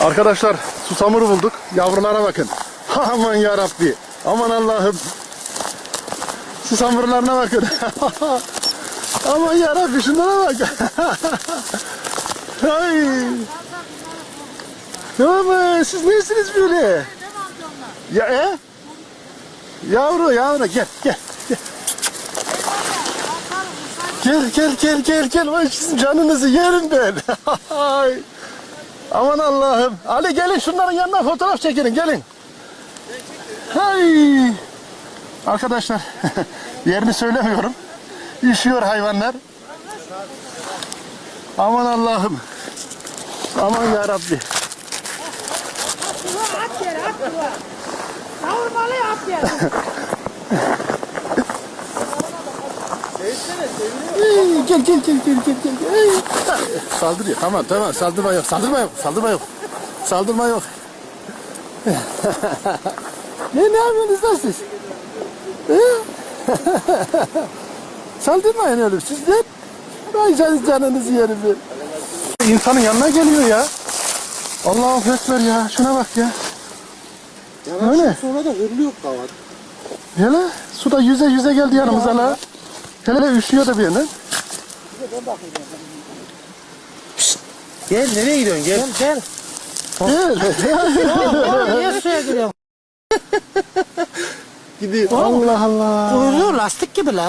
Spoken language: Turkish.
Arkadaşlar susamuru bulduk. Yavrulara bakın. Aman yarabbi. Aman Allah'ım. Susamurlarına bakın. Aman yarabbi şunlara bak. Ay. Ama siz nesiniz böyle? Ya e? Yavru yavru gel gel. Gel gel gel gel gel. Vay sizin canınızı yerim ben. Aman Allah'ım. Ali gelin şunların yanına fotoğraf çekin gelin. Hay. Arkadaşlar yerini söylemiyorum. Üşüyor hayvanlar. Aman Allah'ım. Aman ya Rabbi. At yere at yere. Kavurmalı at yere. Ey, Gel gel gel gel gel gel. Ey. Saldırıyor. Tamam tamam saldırma yok. Saldırma yok. Saldırma yok. Saldırma yok. ne ne yapıyorsunuz lan siz? He? Saldırmayın sizden. Ay can, canınızı yerim ben. İnsanın yanına geliyor ya. Allah'ım ekber ya. Şuna bak ya. Öyle. Sonra da hırlıyor kavat. Hele suda yüze yüze geldi yanımıza la. Hele üşüyor da bir yandan. Gel nereye gidiyorsun gel. Gel Gel. Niye suya giriyorsun? Gidiyor. Allah Allah. Kuyruğu lastik gibi la.